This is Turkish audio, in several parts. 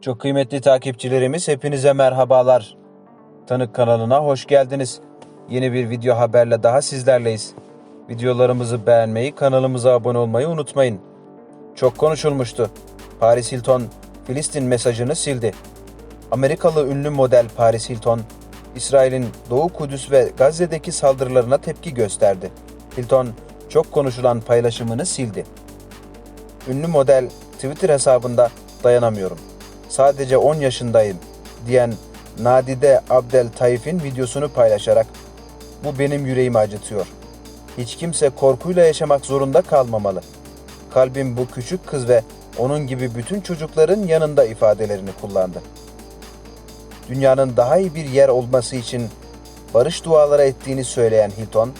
Çok kıymetli takipçilerimiz hepinize merhabalar. Tanık kanalına hoş geldiniz. Yeni bir video haberle daha sizlerleyiz. Videolarımızı beğenmeyi, kanalımıza abone olmayı unutmayın. Çok konuşulmuştu. Paris Hilton Filistin mesajını sildi. Amerikalı ünlü model Paris Hilton, İsrail'in Doğu Kudüs ve Gazze'deki saldırılarına tepki gösterdi. Hilton çok konuşulan paylaşımını sildi. Ünlü model Twitter hesabında dayanamıyorum. Sadece 10 yaşındayım diyen Nadide Abdel Taif'in videosunu paylaşarak bu benim yüreğimi acıtıyor. Hiç kimse korkuyla yaşamak zorunda kalmamalı. Kalbim bu küçük kız ve onun gibi bütün çocukların yanında ifadelerini kullandı. Dünyanın daha iyi bir yer olması için barış duaları ettiğini söyleyen Hilton,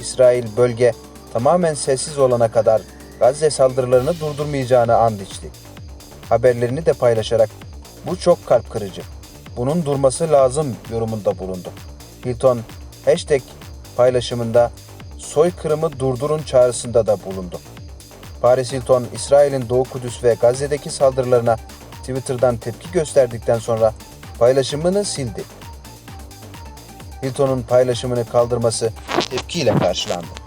İsrail bölge tamamen sessiz olana kadar Gazze saldırılarını durdurmayacağını and içti. Haberlerini de paylaşarak bu çok kalp kırıcı. Bunun durması lazım yorumunda bulundu. Hilton hashtag paylaşımında soykırımı durdurun çağrısında da bulundu. Paris Hilton, İsrail'in Doğu Kudüs ve Gazze'deki saldırılarına Twitter'dan tepki gösterdikten sonra paylaşımını sildi. Hilton'un paylaşımını kaldırması tepkiyle karşılandı.